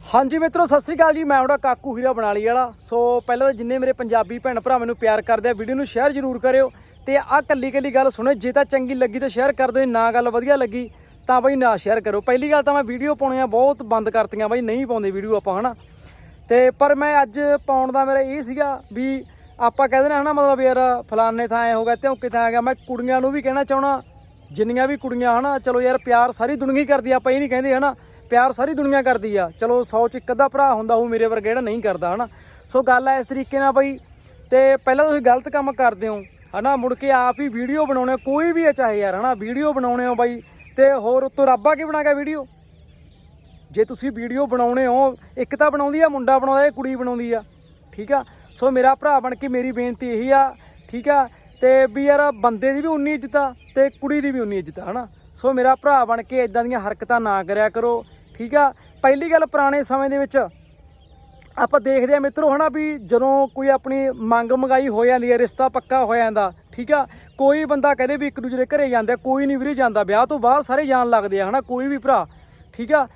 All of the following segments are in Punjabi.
ਹਾਂਜੀ ਮਿੱਤਰੋ, ਸਤਿ ਸ੍ਰੀ ਅਕਾਲ ਜੀ। ਮੈਂ ਤੁਹਾਡਾ ਕਾਕੂ ਹੀਰਾ ਬਣਾਲੀ ਵਾਲਾ। ਸੋ ਪਹਿਲਾਂ ਤਾਂ ਜਿੰਨੇ ਮੇਰੇ ਪੰਜਾਬੀ ਭੈਣ ਭਰਾ ਮੈਨੂੰ ਪਿਆਰ ਕਰਦੇ ਆ, ਵੀਡੀਓ ਨੂੰ ਸ਼ੇਅਰ ਜ਼ਰੂਰ ਕਰਿਓ। ਤੇ ਆਹ ਕੱਲੀ ਕੱਲੀ ਗੱਲ ਸੁਣੋ, ਜੇ ਤਾਂ ਚੰਗੀ ਲੱਗੀ ਤਾਂ ਸ਼ੇਅਰ ਕਰ ਦਿਓ ਨਾ ਗੱਲ ਵਧੀਆ ਲੱਗੀ ਤਾਂ ਬਈ ਨਾ ਸ਼ੇਅਰ ਕਰੋ ਪਹਿਲੀ ਗੱਲ ਤਾਂ ਮੈਂ ਵੀਡੀਓ ਪਾਉਣੀਆਂ ਬਹੁਤ ਬੰਦ ਕਰਤੀਆਂ ਬਈ, ਨਹੀਂ ਪਾਉਂਦੇ ਵੀਡੀਓ ਆਪਾਂ, ਹਨਾ? ਤੇ ਪਰ ਮੈਂ ਅੱਜ ਪਾਉਣ ਦਾ ਮੇਰਾ ਇਹ ਸੀਗਾ ਵੀ ਆਪਾਂ ਕਹਿੰਦੇ ਨੇ ਹਨਾ, ਮਤਲਬ ਯਾਰ ਫਲਾਣੇ ਥਾਂ ਐ ਹੋ ਗਿਆ ਧੌਕੇ ਥਾਂ ਆ ਗਿਆ ਮੈਂ ਕੁੜੀਆਂ ਨੂੰ ਵੀ ਕਹਿਣਾ ਚਾਹਣਾ ਜਿੰਨੀਆਂ ਵੀ ਕੁੜੀਆਂ, ਹਨਾ, ਚਲੋ ਯਾਰ ਪਿਆਰ ਸਾਰੀ ਦੁਨੀਆ ਹੀ ਕਰਦੀ ਆਪਾਂ ਇਹ ਨਹੀਂ ਕਹਿੰਦੇ, ਹਨਾ ਪਿਆਰ ਸਾਰੀ ਦੁਨੀਆ ਕਰਦੀ ਆ। ਚਲੋ 100 ਚ ਇੱਕ ਅੱਧਾ ਭਰਾ ਹੁੰਦਾ ਉਹ ਮੇਰੇ ਵਰਗਾ ਜਿਹੜਾ ਨਹੀਂ ਕਰਦਾ ਹਨਾ? ਸੋ ਗੱਲ ਐ ਇਸ ਤਰੀਕੇ ਨਾਲ ਬਈ ਤੇ ਪਹਿਲਾਂ ਤੁਸੀਂ ਗਲਤ ਕੰਮ ਕਰਦੇ ਹੋ ਹਨਾ? ਮੁੜ ਕੇ ਆਪ ਹੀ ਵੀਡੀਓ ਬਣਾਉਣੇ ਹੋ, ਕੋਈ ਵੀ ਹੈ ਚਾਹੇ ਯਾਰ ਹਨਾ? ਵੀਡੀਓ ਬਣਾਉਣੇ ਹੋ ਬਾਈ ਤੇ ਹੋਰ ਉੱਤੋਂ ਰੱਬਾ ਕੀ ਬਣਾ ਗਿਆ ਵੀਡੀਓ? ਜੇ ਤੁਸੀਂ ਵੀਡੀਓ ਬਣਾਉਣੇ ਹੋ ਇੱਕ ਤਾਂ ਬਣਾਉਂਦੀ ਆ ਮੁੰਡਾ ਬਣਾਉਂਦਾ ਇਹ ਕੁੜੀ ਬਣਾਉਂਦੀ ਆ ਠੀਕ ਆ? ਸੋ ਮੇਰਾ ਭਰਾ ਬਣ ਕੇ ਮੇਰੀ ਬੇਨਤੀ ਇਹੀ ਆ ਠੀਕ ਆ? ਤੇ ਵੀ ਯਾਰ ਬੰਦੇ ਦੀ ਵੀ ਉਨੀ ਇੱਜ਼ਤ ਆ ਤੇ ਕੁੜੀ ਦੀ ਵੀ ਉਨੀ ਇੱਜ਼ਤ ਆ ਹਨਾ? ਸੋ ਮੇਰਾ ਭਰਾ ਬਣ ਕੇ ਇਦਾਂ ਦੀਆਂ ਹਰਕਤਾਂ ਨਾ ਕਰਿਆ ਕਰੋ ਠੀਕ ਆ? ਪਹਿਲੀ ਗੱਲ ਪੁਰਾਣੇ ਸਮੇਂ ਦੇ ਵਿੱਚ ਆਪਾਂ ਦੇਖਦੇ ਆ ਮਿੱਤਰੋ ਹਨਾ ਵੀ ਜਦੋਂ ਕੋਈ ਆਪਣੀ ਮੰਗ ਮੰਗਾਈ ਹੋ ਜਾਂਦੀ ਹੈ ਰਿਸ਼ਤਾ ਪੱਕਾ ਹੋ ਜਾਂਦਾ, ਠੀਕ ਆ? ਕੋਈ ਬੰਦਾ ਕਹਦੇ ਵੀ ਇੱਕ ਦੂਜੇ ਦੇ ਘਰੇ ਜਾਂਦਾ, ਕੋਈ ਨਹੀਂ ਵੀਰੇ ਜਾਂਦਾ, ਵਿਆਹ ਤੋਂ ਬਾਅਦ ਸਾਰੇ ਜਾਣ ਲੱਗਦੇ ਆ ਹਨਾ, ਕੋਈ ਵੀ ਭਰਾ, ਠੀਕ ਆ?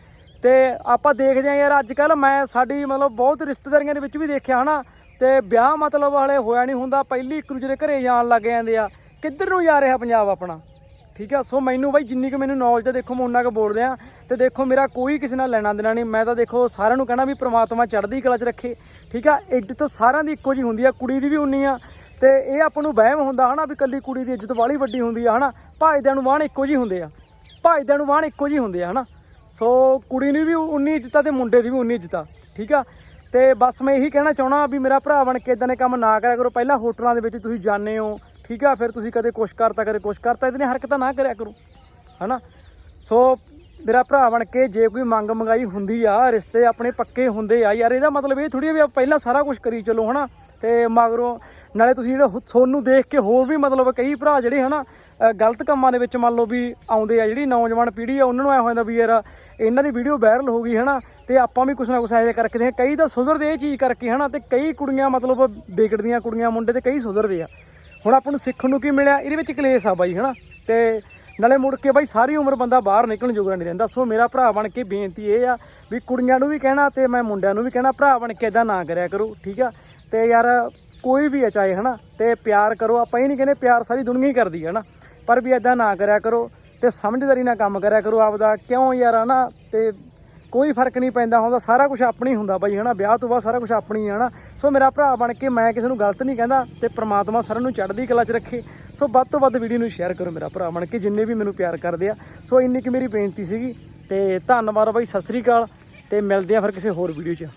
ਤੇ ਆਪਾਂ ਦੇਖਦੇ ਆ ਯਾਰ ਅੱਜ ਕੱਲ ਮੈਂ ਸਾਡੀ ਮਤਲਬ ਬਹੁਤ ਰਿਸ਼ਤੇਦਾਰੀਆਂ ਦੇ ਵਿੱਚ ਵੀ ਦੇਖਿਆ ਹਨਾ, ਤੇ ਵਿਆਹ ਮਤਲਬ ਹਲੇ ਹੋਇਆ ਨਹੀਂ ਹੁੰਦਾ, ਪਹਿਲੀ ਇੱਕ ਦੂਜੇ ਦੇ ਘਰੇ ਜਾਣ ਲੱਗ ਜਾਂਦੇ ਆ। ਕਿੱਧਰ ਨੂੰ ਜਾ ਰਿਹਾ ਪੰਜਾਬ ਆਪਣਾ? ਠੀਕ ਆ? ਸੋ ਮੈਨੂੰ ਬਾਈ ਜਿੰਨੀ ਕੁ ਮੈਨੂੰ ਨੌਲੇਜ ਹੈ ਦੇਖੋ ਮੈਂ ਉਹਨਾਂ ਕੁ ਬੋਲ ਰਿਹਾ ਤੇ ਦੇਖੋ ਮੇਰਾ ਕੋਈ ਕਿਸੇ ਨਾਲ ਲੈਣਾ ਦੇਣਾ ਨਹੀਂ। ਮੈਂ ਤਾਂ ਦੇਖੋ ਸਾਰਿਆਂ ਨੂੰ ਕਹਿਣਾ ਵੀ ਪ੍ਰਮਾਤਮਾ ਚੜ੍ਹਦੀ ਕਲਾ 'ਚ ਰੱਖੇ। ਠੀਕ ਆ? ਇੱਜ਼ਤ ਸਾਰਿਆਂ ਦੀ ਇੱਕੋ ਜੀ ਹੁੰਦੀ ਆ। ਕੁੜੀ ਦੀ ਵੀ ਉਨੀ ਆ। ਤੇ ਇਹ ਆਪਾਂ ਨੂੰ ਵਹਿਮ ਹੁੰਦਾ ਹਨਾ ਵੀ ਕੱਲੀ ਕੁੜੀ ਦੀ ਇੱਜ਼ਤ ਵਾਲੀ ਵੱਡੀ ਹੁੰਦੀ ਆ ਹਨਾ। ਭਾਈਦਿਆਂ ਨੂੰ ਵਾਹਣ ਇੱਕੋ ਜੀ ਹੁੰਦੇ ਆ। ਭਾਈਦਿਆਂ ਨੂੰ ਵਾਹਣ ਇੱਕੋ ਜੀ ਹੁੰਦੇ ਆ ਹਨਾ। ਸੋ ਕੁੜੀ ਨੂੰ ਵੀ ਉਨੀ ਇੱਜ਼ਤ ਆ ਤੇ ਮੁੰਡੇ ਦੀ ਵੀ ਉਨੀ ਇੱਜ਼ਤ ਆ। ਠੀਕ ਆ? ਤੇ ਬਸ ਮੈਂ ਇਹੀ ਕਹਿਣਾ ਚਾਹਣਾ ਵੀ ਮੇਰਾ ਭਰਾ ਬਣ ਕੇ ਇਦਾਂ ਦੇ ਕੰਮ ਨਾ ਕਰਿਆ ਕਰੋ। ਪਹਿਲਾਂ ਹੋਟਲਾਂ ਦੇ ਵਿੱਚ ਤੁਸੀਂ ਜਾਂਦੇ ਹੋ। ਠੀਕ ਆ ਫਿਰ ਤੁਸੀਂ ਕਦੇ ਕੁਛ ਕਰਤਾ ਕਦੇ ਕੁਛ ਕਰਤਾ ਇਹਦੇ ਨੇ ਹਰਕਤਾਂ ਨਾ ਕਰਿਆ ਕਰੋ ਹਨਾ? ਸੋ ਮੇਰਾ ਭਰਾ ਬਣ ਕੇ ਜੇ ਕੋਈ ਮੰਗ ਮੰਗਾਈ ਹੁੰਦੀ ਆ ਰਿਸ਼ਤੇ ਆਪਣੇ ਪੱਕੇ ਹੁੰਦੇ ਆ ਯਾਰ ਇਹਦਾ ਮਤਲਬ ਇਹ ਥੋੜੀ ਵੀ ਪਹਿਲਾਂ ਸਾਰਾ ਕੁਝ ਕਰੀ ਚੱਲੋ ਹਨਾ? ਤੇ ਮਗਰੋਂ ਨਾਲੇ ਤੁਸੀਂ ਜਿਹੜਾ ਤੁਹਾਨੂੰ ਦੇਖ ਕੇ ਹੋਰ ਵੀ ਮਤਲਬ ਕਈ ਭਰਾ ਜਿਹੜੇ ਹਨਾ ਅ, ਗਲਤ ਕੰਮਾਂ ਦੇ ਵਿੱਚ ਮੰਨ ਲਓ ਵੀ ਆਉਂਦੇ ਆ ਜਿਹੜੀ ਨੌਜਵਾਨ ਪੀੜ੍ਹੀ ਆ ਉਹਨਾਂ ਨੂੰ ਐ ਹੋ ਜਾਂਦਾ ਵੀ ਯਾਰ ਇਹਨਾਂ ਦੀ ਵੀਡੀਓ ਵਾਇਰਲ ਹੋ ਗਈ ਹਨਾ? ਤੇ ਆਪਾਂ ਵੀ ਕੁਛ ਨਾ ਕੁਛ ਐਜਾ ਕਰਕੇ ਦੇ ਕਈ ਤਾਂ ਸੁਧਰਦੇ ਇਹ ਚੀਜ਼ ਕਰਕੇ ਹਨਾ? ਤੇ ਕਈ ਕੁੜੀਆਂ ਮਤਲਬ ਵਿਗੜਦੀਆਂ ਕੁੜੀਆਂ ਮੁੰਡੇ ਤੇ ਕਈ ਸੁਧਰਦੇ ਆ। ਹੁਣ ਆਪਾਂ ਨੂੰ ਸਿੱਖਣ ਨੂੰ ਕੀ ਮਿਲਿਆ? ਇਹਦੇ ਵਿੱਚ ਕਲੇਸ਼ ਆ ਬਾਈ, ਹਨਾ? ਤੇ ਨਾਲੇ ਮੁੜ ਕੇ ਬਾਈ, ਸਾਰੀ ਉਮਰ ਬੰਦਾ ਬਾਹਰ ਨਿਕਲਣ ਜੋਗਾ ਨਹੀਂ ਰਹਿੰਦਾ। ਸੋ ਮੇਰਾ ਭਰਾ ਬਣ ਕੇ ਬੇਨਤੀ ਇਹ ਆ ਵੀ ਕੁੜੀਆਂ ਨੂੰ ਵੀ ਕਹਿਣਾ ਤੇ ਮੈਂ ਮੁੰਡਿਆਂ ਨੂੰ ਵੀ ਕਹਿਣਾ, ਭਰਾ ਬਣ ਕੇ ਇਦਾਂ ਨਾ ਕਰਿਆ ਕਰੋ, ਠੀਕ ਆ? ਤੇ ਯਾਰ, ਕੋਈ ਵੀ ਆ ਚਾਹੇ ਹਨਾ? ਤੇ ਪਿਆਰ ਕਰੋ, ਆਪਾਂ ਇਹ ਨਹੀਂ ਕਹਿੰਦੇ ਪਿਆਰ ਸਾਰੀ ਦੁਨੀਆ ਹੀ ਕਰਦੀ ਹੈ ਹਨਾ? ਪਰ ਵੀ ਇਦਾਂ ਨਾ ਕਰਿਆ ਕਰੋ ਤੇ ਸਮਝਦਾਰੀ ਨਾਲ ਕੰਮ ਕਰਿਆ ਕਰੋ ਆਪਦਾ। ਕਿਉਂ ਯਾਰ, ਹਨਾ? ਤੇ ਕੋਈ ਫ਼ਰਕ ਨਹੀਂ ਪੈਂਦਾ ਹੁੰਦਾ, ਸਾਰਾ ਕੁਝ ਆਪਣੀ ਹੁੰਦਾ ਬਾਈ, ਹਨਾ? ਵਿਆਹ ਤੋਂ ਬਾਅਦ ਸਾਰਾ ਕੁਝ ਆਪਣੀ ਹੈ ਹਨਾ? ਸੋ ਮੇਰਾ ਭਰਾ ਬਣ ਕੇ ਮੈਂ ਕਿਸੇ ਨੂੰ ਗਲਤ ਨਹੀਂ ਕਹਿੰਦਾ ਤੇ ਪ੍ਰਮਾਤਮਾ ਸਾਰਿਆਂ ਨੂੰ ਚੜ੍ਹਦੀ ਕਲਾ 'ਚ ਰੱਖੇ। ਸੋ ਵੱਧ ਤੋਂ ਵੱਧ ਵੀਡੀਓ ਨੂੰ ਸ਼ੇਅਰ ਕਰੋ ਮੇਰਾ ਭਰਾ ਬਣ ਕੇ, ਜਿੰਨੇ ਵੀ ਮੈਨੂੰ ਪਿਆਰ ਕਰਦੇ ਆ। ਸੋ ਇੰਨੀ ਕਿ ਮੇਰੀ ਬੇਨਤੀ ਸੀਗੀ ਤੇ ਧੰਨਵਾਦ ਬਾਈ, ਸਤਿ ਸ੍ਰੀ ਅਕਾਲ ਤੇ ਮਿਲਦੇ ਆ ਫਿਰ ਕਿਸੇ ਹੋਰ ਵੀਡੀਓ 'ਚ।